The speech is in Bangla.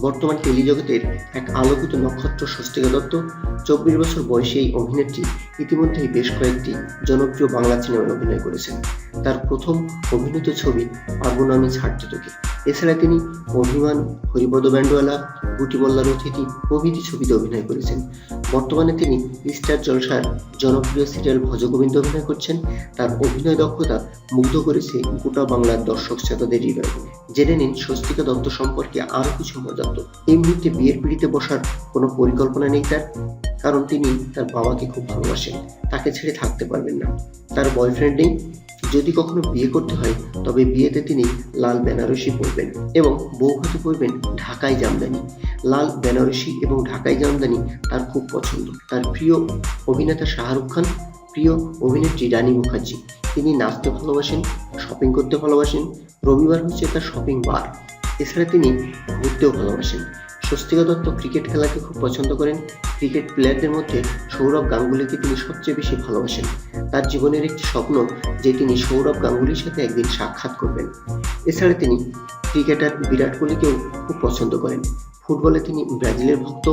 বর্তমান টেলিজগতের এক আলোকিত নক্ষত্র স্বস্তিকা দত্ত, চব্বিশ বছর বয়সী এই অভিনেত্রী ইতিমধ্যেই বেশ কয়েকটি জনপ্রিয় বাংলা সিনেমায় অভিনয় করেছেন। তার প্রথম অভিনীত ছবি পার্বণ ছাড়তে তোকে। এছাড়া তিনি অভিমান হরিবদ ব্যান্ডওয়ালা, গুটি মোল্লার অতিথি প্রভৃতি ছবিতে অভিনয় করেছেন। বর্তমানে তিনি স্টার জলসার জনপ্রিয় সিরিয়াল ভজগোবিন্দ অভিনয় করছেন। তার অভিনয় দক্ষতা মুগ্ধ করেছে গোটা বাংলার দর্শক শ্রোতাদের হৃদয়। জেনে নিন স্বস্তিকা দত্ত সম্পর্কে আরও কিছু মজার তথ্য। এই মুহূর্তে বিয়ের পিড়িতে বসার কোনো পরিকল্পনা নেই তার, কারণ তিনি তার বাবাকে খুব ভালোবাসেন। তাকে ছেড়ে থাকতে পারবেন না। তার বয়ফ্রেন্ড নেই। যদি কখনো বিয়ে করতে হয়, তবে বিয়েতে তিনি লাল বেনারসি পরবেন এবং বৌভাতে পরবেন ঢাকাই জামদানি। লাল বেনারসি এবং ঢাকাই জামদানি তার খুব পছন্দ। তার প্রিয় অভিনেতা শাহরুখ খান, প্রিয় অভিনেত্রী রানী মুখার্জি। তিনি নাচতে ভালোবাসেন শপিং করতে ভালোবাসেন। রবিবার হচ্ছে তার শপিং বার। এছাড়া তিনি ঘুরতেও ভালোবাসেন। স্বস্তিকা দত্ত ক্রিকেট খেলাকে খুব পছন্দ করেন। ক্রিকেট প্লেয়ারদের মধ্যে সৌরভ গাঙ্গুলিকে তিনি সবচেয়ে বেশি ভালোবাসেন। তার জীবনের একটি স্বপ্ন যে তিনি সৌরভ গাঙ্গুলির সাথে একদিন সাক্ষাৎ করবেন। এছাড়া তিনি ক্রিকেটার বিরাট কোহলিকেও খুব পছন্দ করেন। ফুটবলে তিনি ব্রাজিলের ভক্ত।